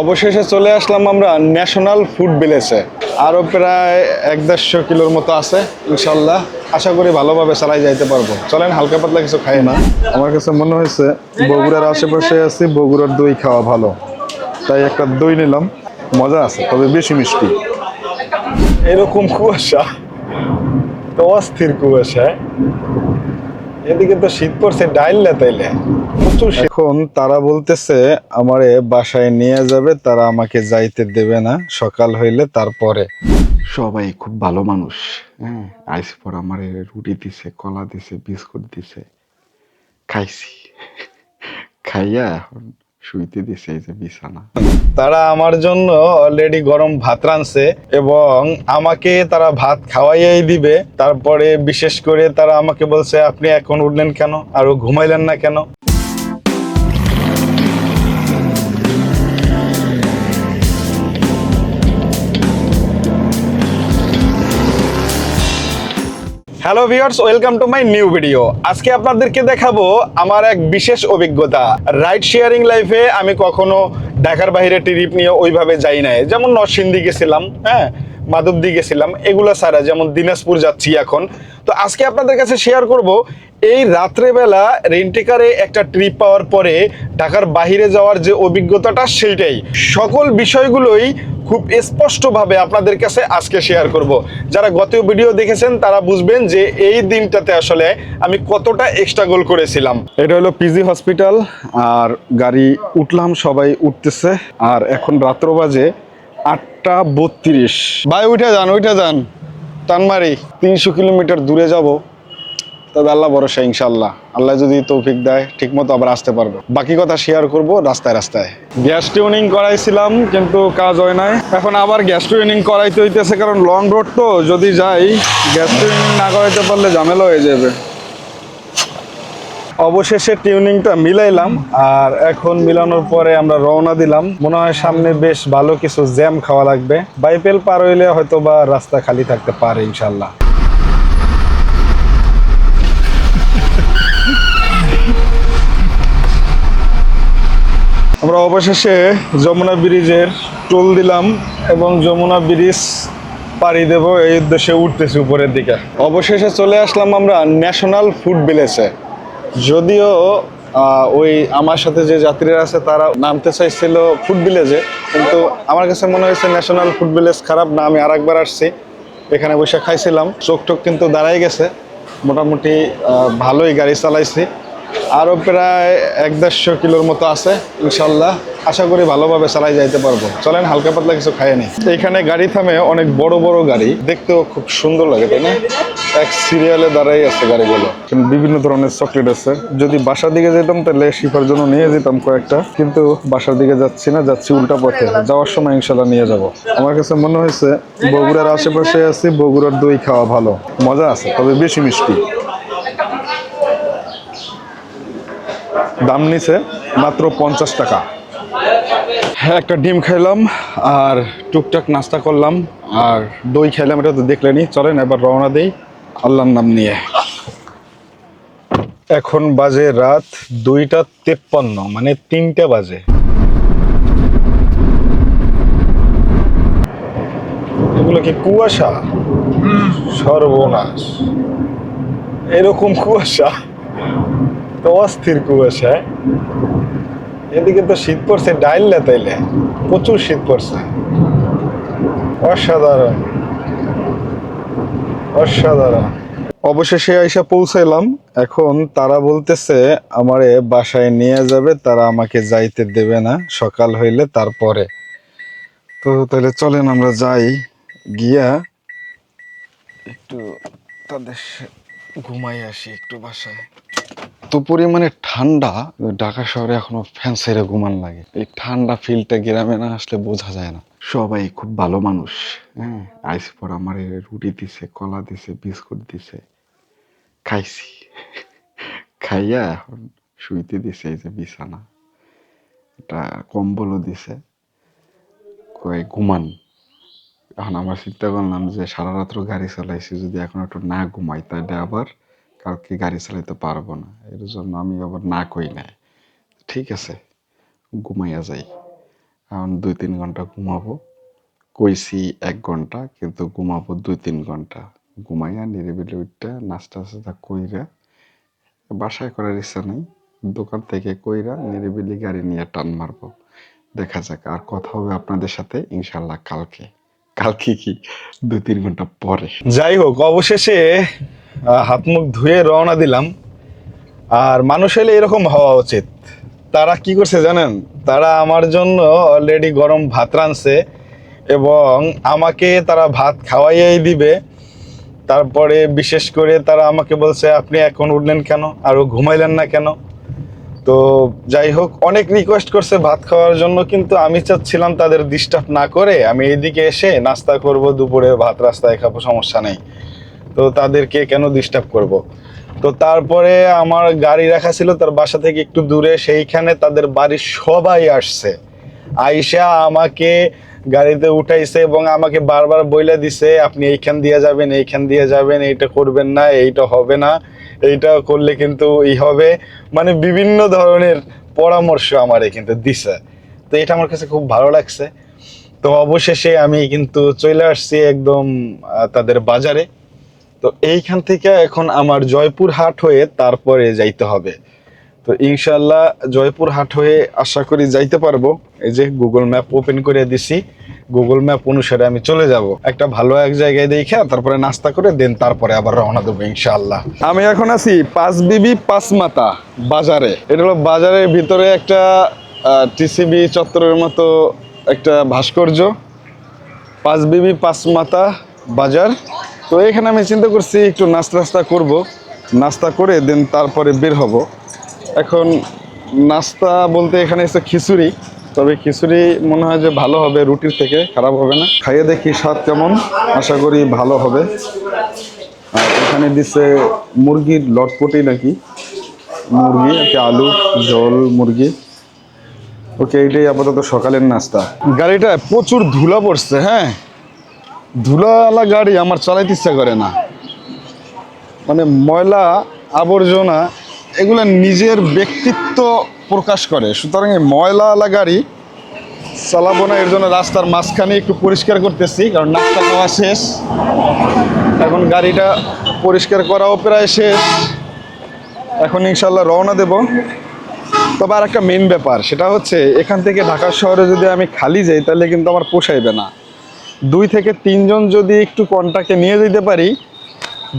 অবশেষে চলে আসলাম আমরা ন্যাশনাল ফুড ভিলেজে আরও প্রায় এক দেড়শো কিলোর মতো আছে, ইনশাল্লাহ। আশা করি ভালোভাবে চালাই যাইতে পারব। চলেন, হালকা পাতলা কিছু খাই না। আমার কাছে মনে হয়েছে, বগুড়ার আশেপাশে আছি, বগুড়ার দই খাওয়া ভালো। তাই একটা দই নিলাম। মজা আছে, তবে বেশি মিষ্টি। এরকম কুয়াশা, তো অস্থির কুয়াশা। এদিকে তো শীত পড়ছে, ডাইল তাইলে? প্রচুর এখন তারা বলতেছে, আমারে বাসায় নিয়ে যাবে, তারা আমাকে যাইতে দেবে না, সকাল হইলে তারপরে। সবাই খুব ভালো মানুষ হ্যাঁ? আইস পর আমার রুটি দিছে, কলা দিছে, বিস্কুট দিছে, খাইছি। খাইয়া এখন শুইতে দিছে এই যে বিছানা। তারা আমার জন্য অলরেডি গরম ভাত রাঁধছে এবং আমাকে তারা ভাত খাওয়াইয়াই দিবে। তারপরে বিশেষ করে তারা আমাকে বলছে, আপনি এখন উঠলেন কেন? আর ঘুমাইলেন না কেন? Hello viewers welcome to my new video আজকে আপনাদেরকে দেখাবো আমার এক বিশেষ অভিজ্ঞতা। রাইড শেয়ারিং লাইফে আমি কখনো ঢাকার বাইরে ট্রিপ নিয়ে ওইভাবে যাই নাই। যেমন নরসিংদী গেছিলাম হ্যাঁ? মাধবদী গেছিলাম, এগুলো ছাড়া যেমন দিনাজপুর যাচ্ছি এখন। তো আজকে আপনাদের কাছে শেয়ার করব, এই রাত্রেবেলা রেন্টিকারে একটা ট্রিপ পাওয়ার পরে ঢাকার বাইরে যাওয়ার যে অভিজ্ঞতাটা সেইটাই। সকল বিষয়গুলোই খুব স্পষ্টভাবে আপনাদের কাছে আজকে শেয়ার করব। যারা গত ভিডিও দেখেছেন, তারা বুঝবেন যে এই দিনটাতে আসলে আমি কতটা এক্সট্রা গোল করেছিলাম। এটা হলো পিজি হসপিটাল আর গাড়ি উঠলাম, সবাই উঠতেছে। আর এখন রাত্র বাজে আটটা বত্রিশ। ভাই, উঠে যান উঠে যান। টানমারি তিনশো কিলোমিটার দূরে যাব। তবে আল্লাহ ভরসা ইনশাল্লাহ আল্লাহ যদি তৌফিক দেয় ঠিক মতো আবার আসতে পারব। বাকি কথা শেয়ার করব রাস্তায় রাস্তায়। গ্যাস টিউনিং করাইছিলাম, কিন্তু কাজ হয় নাই। এখন আবার গ্যাস টিউনিং করাইতে হইতেছে, কারণ লং রোড তো। যদি যাই, গ্যাস টিউনিং না করাইতে পারলে ঝামেলা হয়ে যাবে। অবশেষে টিউনিংটা মিলাইলাম, আর এখন মিলানোর পরে আমরা রওনা দিলাম। মনে হয় সামনে বেশ ভালো কিছু জ্যাম খাওয়া লাগবে। বাইপেল পার হইলে হয়তো বা রাস্তা খালি থাকতে পারে ইনশাল্লাহ আমরা অবশেষে যমুনা ব্রিজের টোল দিলাম এবং যমুনা ব্রিজ পাড়ি দেব, এই উদ্দেশ্যে উঠতেছি উপরের দিকে। অবশেষে চলে আসলাম আমরা ন্যাশনাল ফুড ভিলেজে। যদিও ওই আমার সাথে যে যাত্রীরা আছে, তারা নামতে চাইছিল ফুড ভিলেজে কিন্তু আমার কাছে মনে হয়েছে ন্যাশনাল ফুড ভিলেজ খারাপ না, আমি আর একবার আসছি। এখানে বসে খাইছিলাম। চোখ টোক কিন্তু দাঁড়াই গেছে। মোটামুটি ভালোই গাড়ি চালাইছি। আরও প্রায় এক দেড়শো কিলোর মতো আছে, ইনশাল্লাহ। আশা করি ভালোভাবে চালাই যাইতে পারব। চলেন, হালকা পাতলা কিছু খাই নি এখানে গাড়ি থামে অনেক বড় বড় গাড়ি। দেখতেও খুব সুন্দর লাগে, তাই না? এক সিরিয়ালে দাঁড়াই আছে গাড়িগুলো। বিভিন্ন ধরনের চকলেট আছে। যদি বাসার দিকে যেতাম, তাহলে শিখার জন্য নিয়ে যেতাম কয়েকটা। কিন্তু বাসার দিকে যাচ্ছি না, যাচ্ছি উল্টা পথে। যাওয়ার সময় ইনশাল্লাহ নিয়ে যাব। আমার কাছে মনে হয়েছে, বগুড়ার আশেপাশে আছি, বগুড়ার দই খাওয়া ভালো। মজা আছে, তবে বেশি মিষ্টি। দাম নিছে মাত্র পঞ্চাশ টাকা। হ্যাঁ একটা ডিম খাইলাম আর টুকটাক নাস্তা করলাম আর দই খাইলাম এটা তো দেখলেনি। চলেন এবার রওনা দেই আল্লাহর নাম নিয়ে। এখন বাজে রাত দুইটা তেপ্পান্ন মানে তিনটা বাজে। এগুলো কি কুয়াশা? সর্বনাশ। এরকম কুয়াশা? তো অস্থির কুয়াশা। এদিকে তো শীত পড়ছে, ডাইল না তাইলে? প্রচুর শীত পড়ছে। অসাধারণ। অসাধারণ। অবশেষে আইসা পৌঁছাইলাম। এখন তারা বলতেছে, আমারে বাসায় নিয়ে যাবে, তারা আমাকে যাইতে দেবে না, সকাল হইলে তারপরে। তো তাহলে চলেন আমরা যাই। গিয়া একটু তাদের ঘুমাই আসি একটু বাসায়। এত পরিমাণে ঠান্ডা ঢাকা শহরে এখনও ফ্যান ছেড়ে ঘুমান লাগে। এই ঠান্ডা ফিলটা গ্রামে না আসলে বোঝা যায় না। সবাই খুব ভালো মানুষ হ্যাঁ? আইস পর আমার রুটি দিছে কলা দিছে বিস্কুট দিছে খাইছি। খাইয়া এখন শুইতে দিছে এই যে বিছানা। একটা কম্বলও দিছে কয়ে ঘুমান। এখন আমার চিন্তা করলাম যে সারা রাত্র গাড়ি চালাইছি যদি এখন একটু না ঘুমাই তাহলে আবার কালকে গাড়ি চালাইতে পারব না। এর জন্য আমি আবার না কই নাই। ঠিক আছে, ঘুমাইয়া যাই। এখন দুই তিন ঘণ্টা ঘুমাবো। কইছি এক ঘণ্টা, কিন্তু ঘুমাবো দুই তিন ঘণ্টা। ঘুমাইয়া নিরিবিলি উঠটা নাস্তা টাস্তা কইরা বাসায় করার ইচ্ছা নেই। দোকান থেকে কইরা নিরিবিলি গাড়ি নিয়ে টান মারবো। দেখা যাক আর কথা হবে আপনাদের সাথে ইনশাল্লাহ কালকে। কালকে কি? দুই তিন ঘণ্টা পরে। যাই হোক, অবশেষে হাত মুখ ধুয়ে রওনা দিলাম। আর মানুষ হলে এরকম হওয়া উচিত। তারা কি করছে জানেন? তারা আমার জন্য অলরেডি গরম ভাত রাঁধছে এবং আমাকে তারা ভাত খাওয়াইয়াই দিবে। তারপরে বিশেষ করে তারা আমাকে বলছে, আপনি এখন উঠলেন কেন? আরও ঘুমাইলেন না কেন? তো যাই হোক, অনেক রিকোয়েস্ট করছে ভাত খাওয়ার জন্য, কিন্তু আমি চাচ্ছিলাম তাদের ডিস্টার্ব না করে আমি এদিকে এসে নাস্তা করব, দুপুরে ভাত রাস্তায় খাব, সমস্যা নেই। তো তাদেরকে কেন ডিস্টার্ব করব? তো তারপরে আমার গাড়ি রাখা ছিল তার বাসা থেকে একটু দূরে, সেইখানে তাদের বাড়ির সবাই আসছে। আইসা আমাকে গাড়িতে উঠাইছে এবং আমাকে বারবার বইলে দিছে, আপনি এইখান দিয়ে যাবেন, এইখান দিয়ে যাবেন, এইটা করবেন না, এইটা হবে না, এইটা করলে কিন্তু ই হবে। মানে বিভিন্ন ধরনের পরামর্শ আমারে কিন্তু দিছে। তো এটা আমার কাছে খুব ভালো লাগছে। তো অবশেষে আমি কিন্তু চলে আসছি একদম তাদের বাজারে। তো এইখান থেকে এখন আমার জয়পুর হাট হয়ে তারপরে যাইতে হবে। তো ইনশাল্লাহ জয়পুর হাট হয়ে আশা করি যাইতে পারব। এই যে গুগল ম্যাপ ওপেন করে দিছি। গুগল ম্যাপ অনুসারে আমি চলে যাব। একটা ভালো এক জায়গায় দেখে তারপরে নাস্তা করে দেন তারপরে আবার রওনা দেবো ইনশাল্লাহ আমি এখন আছি পাঁচ বিবি, পাঁচ মাতা বাজারে। এটা হলো বাজারের ভিতরে একটা টিসিবি চত্বরের মতো একটা ভাস্কর্য। পাঁচ বিবি, পাঁচ মাতা বাজার। তো এখানে আমি চিন্তা করছি একটু নাস্তা নাস্তা করব। নাস্তা করে দেন তারপরে বের হব। এখন নাস্তা বলতে এখানে এসে খিচুড়ি। তবে খিচুড়ি মনে হয় যে ভালো হবে, রুটির থেকে খারাপ হবে না। খাইয়ে দেখি স্বাদ কেমন, আশা করি ভালো হবে। আর এখানে দিচ্ছে মুরগির লটপটি নাকি? মুরগি আলু জল মুরগি। ওকে এইটাই আপাতত সকালের নাস্তা। গাড়িটা প্রচুর ধুলা পড়ছে হ্যাঁ? ধুলাওয়ালা গাড়ি আমার চালাইতে ইচ্ছা করে না। মানে ময়লা, আবর্জনা, এগুলো নিজের ব্যক্তিত্ব প্রকাশ করে। সুতরাং এই ময়লাওয়ালা গাড়ি চালাবো না, এর জন্য রাস্তার মাঝখানে একটু পরিষ্কার করতেছি, কারণ নাস্তা খাওয়া শেষ। এখন গাড়িটা পরিষ্কার করাও প্রায় শেষ। এখন ইনশাল্লাহ রওনা দেব। তবে আর একটা মেন ব্যাপার, সেটা হচ্ছে এখান থেকে ঢাকা শহরে যদি আমি খালি যাই, তাহলে কিন্তু আমার পোষাইবে না। দুই থেকে তিনজন যদি একটু কন্ট্যাক্টে নিয়ে যেতে পারি,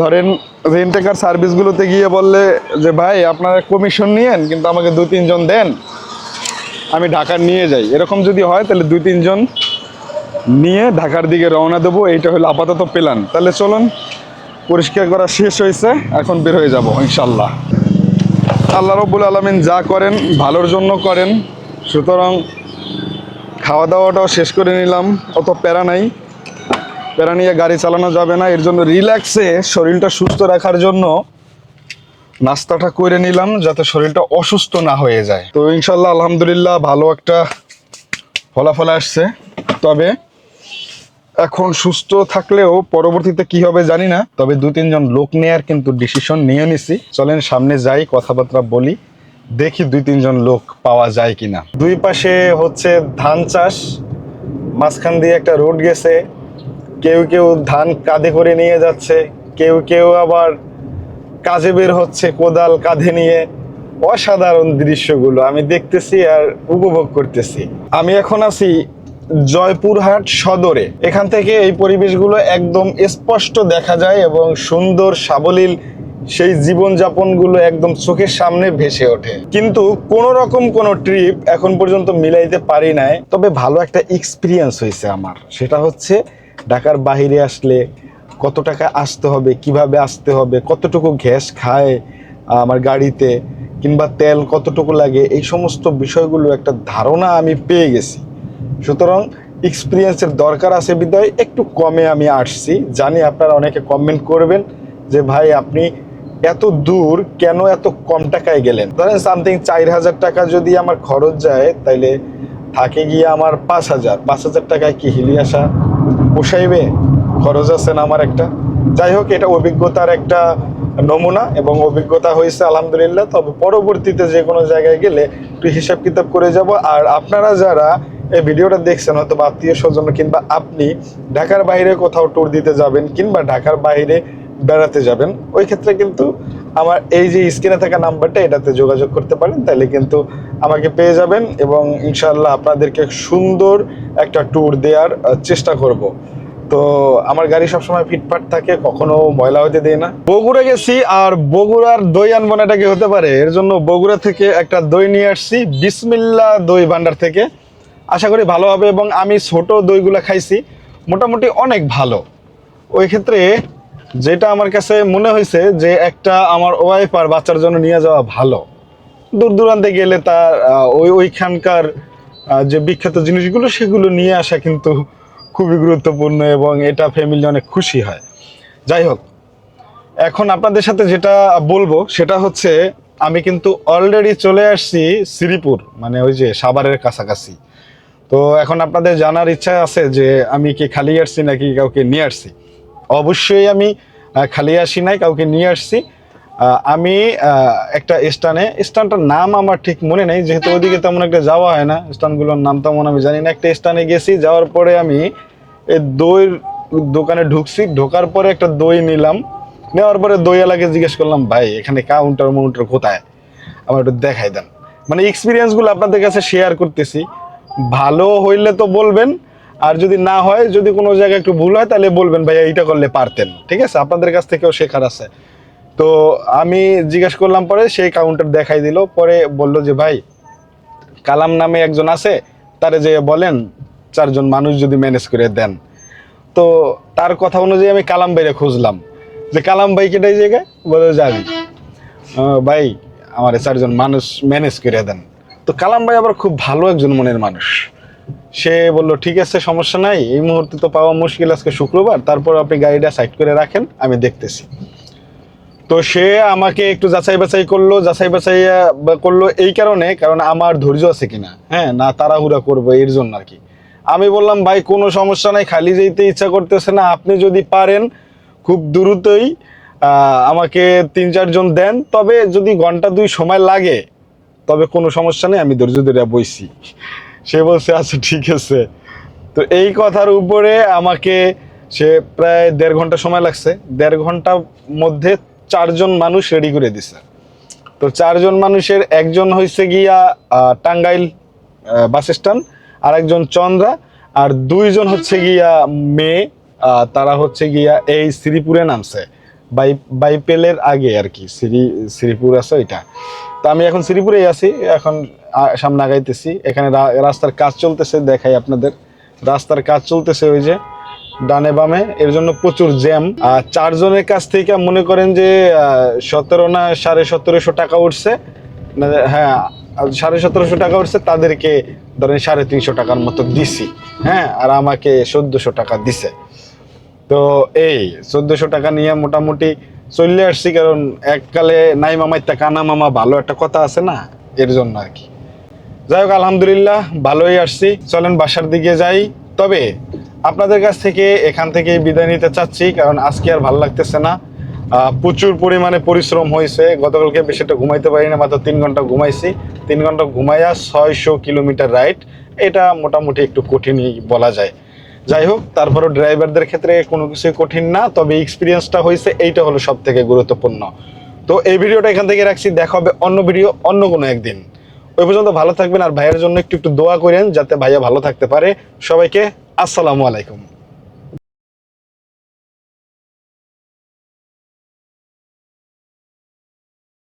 ধরেন রেন্টেকার সার্ভিসগুলোতে গিয়ে বললে যে, ভাই, আপনারা কমিশন নিয়েন, কিন্তু আমাকে দু, তিনজন দেন, আমি ঢাকার নিয়ে যাই। এরকম যদি হয়, তাহলে দুই তিনজন নিয়ে ঢাকার দিকে রওনা দেবো। এইটা হলো আপাতত প্ল্যান তাহলে চলুন, পরিষ্কার করা শেষ হয়েছে। এখন বের হয়ে যাব ইনশাল্লাহ আল্লাহ রব্বুল আলমিন যা করেন, ভালোর জন্য করেন। সুতরাং খাওয়া দাওয়াটাও শেষ করে নিলাম, অত প্যারা নাই। প্যারা নিয়ে গাড়ি চালানো যাবে না, এর জন্য রিল্যাক্সে শরীরটা সুস্থ রাখার জন্য নাস্তাটা করে নিলাম, যাতে শরীরটা অসুস্থ না হয়ে যায়। তো ইনশাল্লাহ, আলহামদুলিল্লাহ, ভালো একটা ফলাফল আসছে। তবে এখন সুস্থ থাকলেও পরবর্তীতে কি হবে জানি না, তবে দু তিনজন লোক নেয়ার কিন্তু ডিসিশন নিয়ে নিছি। চলেন সামনে যাই, কথাবার্তা বলি। দেখি দুই, তিনজন লোক পাওয়া যায় কিনা। দুই পাশে হচ্ছে ধান চাষ, মাঝখান দিয়ে একটা রোড গেছে। কেউ কেউ ধান কাঁধে করে নিয়ে যাচ্ছে, কেউ কেউ আবার কাজে বের হচ্ছে কোদাল কাঁধে নিয়ে। অসাধারণ দৃশ্যগুলো আমি দেখতেছি আর উপভোগ করতেছি। আমি এখন আছি জয়পুরহাট সদরে। এখান থেকে এই পরিবেশগুলো একদম স্পষ্ট দেখা যায় এবং সুন্দর সাবলীল সেই জীবনযাপনগুলো একদম চোখের সামনে ভেসে ওঠে। কিন্তু কোন রকম কোন ট্রিপ এখন পর্যন্ত মিলাইতে পারি নাই। তবে ভালো একটা এক্সপিরিয়েন্স হয়েছে আমার। সেটা হচ্ছে ঢাকার বাইরে আসলে কত টাকা আসতে হবে, কীভাবে আসতে হবে, কতটুকু গ্যাস খায় আমার গাড়িতে, কিংবা তেল কতটুকু লাগে, এই সমস্ত বিষয়গুলো একটা ধারণা আমি পেয়ে গেছি। সুতরাং এক্সপিরিয়েন্সের দরকার আছে বিদায়। একটু কমে আমি আসছি। জানি আপনারা অনেকে কমেন্ট করবেন যে, ভাই, আপনি এত দূর কেন এত কম টাকায় গেলেন? ধরেন সামথিং চার হাজার টাকা যদি আমার খরচ যায়, তাইলে থাকে গিয়ে আমার পাঁচ হাজার। পাঁচ হাজার টাকায় কি হিলি আসা পোষাইবে? খরচ আছে না আমার একটা? যাই হোক, এটা অভিজ্ঞতার একটা নমুনা এবং অভিজ্ঞতা হয়েছে, আলহামদুলিল্লাহ। তবে পরবর্তীতে যে কোনো জায়গায় গেলে একটু হিসাব কিতাব করে যাব। আর আপনারা যারা এই ভিডিওটা দেখছেন হয়তো আত্মীয় স্বজন কিংবা আপনি ঢাকার বাইরে কোথাও ট্যুর দিতে যাবেন কিংবা ঢাকার বাইরে বেড়াতে যাবেন, ওই ক্ষেত্রে কিন্তু আমার এই যে স্ক্রিনে থাকা নাম্বারটা, এটাতে যোগাযোগ করতে পারেন, তাহলে কিন্তু আমাকে পেয়ে যাবেন এবং ইনশাআল্লাহ আপনাদেরকে সুন্দর একটা ট্যুর দেওয়ার চেষ্টা করব। তো আমার গাড়ি সবসময় ফিটফাট থাকে, কখনো ময়লা হতে দেয় না। বগুড়া গেছি আর বগুড়ার দই আনব না কি হতে পারে? এর জন্য বগুড়া থেকে একটা দই নিয়ে আসছি, বিসমিল্লা দই ভান্ডার থেকে। আশা করি ভালো হবে এবং আমি ছোট দইগুলো খাইছি, মোটামুটি অনেক ভালো। ওই ক্ষেত্রে যেটা আমার কাছে মনে হয়েছে যে একটা আমার ওয়াইফ আর বাচ্চার জন্য নিয়ে যাওয়া ভালো। দূর দূরান্তে গেলে তার ওই ওইখানকার যে বিখ্যাত জিনিসগুলো সেগুলো নিয়ে আসা কিন্তু খুবই গুরুত্বপূর্ণ এবং এটা ফ্যামিলি অনেক খুশি হয়। যাই হোক, এখন আপনাদের সাথে যেটা বলব সেটা হচ্ছে আমি কিন্তু অলরেডি চলে আসছি শ্রীপুর মানে ওই যে সাভারের কাছাকাছি। তো এখন আপনাদের জানার ইচ্ছা আছে যে আমি কি খালি আসছি নাকি কাউকে নিয়ে আসছি? অবশ্যই আমি খালি আসি নাই কাউকে নিয়ে আসছি। আমি একটা স্টানে স্টানটার নাম আমার ঠিক মনে নেই যেহেতু ওইদিকে তেমন একটা যাওয়া হয় না। স্টানগুলোর নাম তেমন আমি জানি না। একটা স্টানে গেছি যাওয়ার পরে আমি এই দইয়ের দোকানে ঢুকছি। ঢোকার পরে একটা দই নিলাম। নেওয়ার পরে দইওয়ালাকে জিজ্ঞেস করলাম ভাই এখানে কাউন্টার মাউন্টার কোথায়? আমার একটু দেখাই দেন। মানে এক্সপিরিয়েন্সগুলো আপনাদের কাছে শেয়ার করতেছি। ভালো হইলে তো বলবেন আর যদি না হয়, যদি কোনো জায়গায় একটু ভুল হয়, তাহলে বলবেন ভাই এইটা করলে পারতেন ঠিক আছে? আপনাদের কাছ থেকেও শেখার আছে। তো আমি জিজ্ঞেস করলাম পরে, সেই কাউন্টার দেখাই দিল। পরে বলল যে, ভাই, কালাম নামে একজন আছে, তারে যে বলেন, চারজন মানুষ যদি ম্যানেজ করে দেন। তো তার কথা অনুযায়ী আমি কালাম বাইরে খুঁজলাম। যে, কালাম ভাই কেটাই জায়গায়? বলে যাবি ভাই, আমার চারজন মানুষ ম্যানেজ করে দেন। তো কালাম ভাই আবার খুব ভালো একজন মনের মানুষ। সে বলল, ঠিক আছে, সমস্যা নাই। এই মুহূর্তে তো পাওয়া মুশকিল আজকে শুক্রবার। তারপর আপনি গাড়িটা সাইড করে রাখেন, আমি দেখতেছি। তো সে আমাকে একটু যাচাই বাছাই করল, যাচাই বাছাই করল এই কারণে, কারণ আমার ধৈর্য আছে কিনা। হ্যাঁ না, তাড়াহুড়া করব, এর জন্য আর কি। আমি বললাম, ভাই, কোনো সমস্যা নাই, খালি যেতে ইচ্ছা করতেছে না। আপনি যদি পারেন, খুব দ্রুতই আমাকে তিন চারজন দেন। তবে যদি ঘণ্টা দুই সময় লাগে, তবে কোনো সমস্যা নেই, আমি ধৈর্য ধরে বইছি। সে বলছে আচ্ছা ঠিক আছে। তো এই কথার উপরে আমাকে সে প্রায় দেড় ঘণ্টা সময় লাগছে। দেড় ঘণ্টার মধ্যে চারজন মানুষ রেডি করে দিছে। তো চারজন মানুষের একজন হয়েছে গিয়া টাঙ্গাইল বাস স্ট্যান্ড আর একজন চন্দ্রা, আর দুইজন হচ্ছে গিয়া মেয়ে তারা হচ্ছে গিয়া এই শ্রীপুরে নামছে। বাই, বাইপেলের আগে আর কি, শ্রী, শ্রীপুর আছে ওইটা। তো আমি এখন শ্রীপুরেই আছি। এখন সামনে আগাইতেছি। এখানে রাস্তার কাজ চলতেছে, দেখাই আপনাদের। রাস্তার কাজ চলতেছে ওই যে, ডানে বামে। এর জন্য প্রচুর জ্যাম। আর চারজনের কাছ থেকে মনে করেন যে সতেরো না সাড়ে সতেরোশো টাকা উঠছে। হ্যাঁ সাড়ে সতেরোশো টাকা উঠছে, তাদেরকে ধরেন সাড়ে তিনশো টাকার মতো দিছি। হ্যাঁ আর আমাকে চোদ্দশো টাকা দিছে। তো এই চোদ্দশো টাকা নিয়ে মোটামুটি চলে আসছি, কারণ এককালে নাই মামাইতা কানা মামা ভালো একটা কথা আছে না, এর জন্য আর কি। যাই হোক, আলহামদুলিল্লাহ, ভালোই আসছি। চলেন বাসার দিকে যাই। তবে আপনাদের কাছ থেকে এখান থেকে বিদায় নিতে চাচ্ছি, কারণ আজকে আর ভালো লাগতেছে না। প্রচুর পরিমাণে পরিশ্রম হয়েছে। গতকালকে বেশিটা ঘুমাইতে পারি না, মাত্র তিন ঘণ্টা ঘুমাইছি। তিন ঘণ্টা ঘুমাইয়া ছয়শো কিলোমিটার রাইড এটা মোটামুটি একটু কঠিনই বলা যায়। যাই হোক, তারপরও ড্রাইভারদের ক্ষেত্রে কোনো কিছুই কঠিন না, তবে এক্সপিরিয়েন্সটা হয়েছে, এইটা হলো সব থেকে গুরুত্বপূর্ণ। তো এই ভিডিওটা এখান থেকে রাখছি, দেখা হবে অন্য ভিডিও অন্য কোনো একদিন। ওই পর্যন্ত ভালো থাকবেন আর ভাইয়ের জন্য একটু একটু দোয়া করেন যাতে ভাইয়া ভালো থাকতে পারে। সবাইকে আসসালামু আলাইকুম।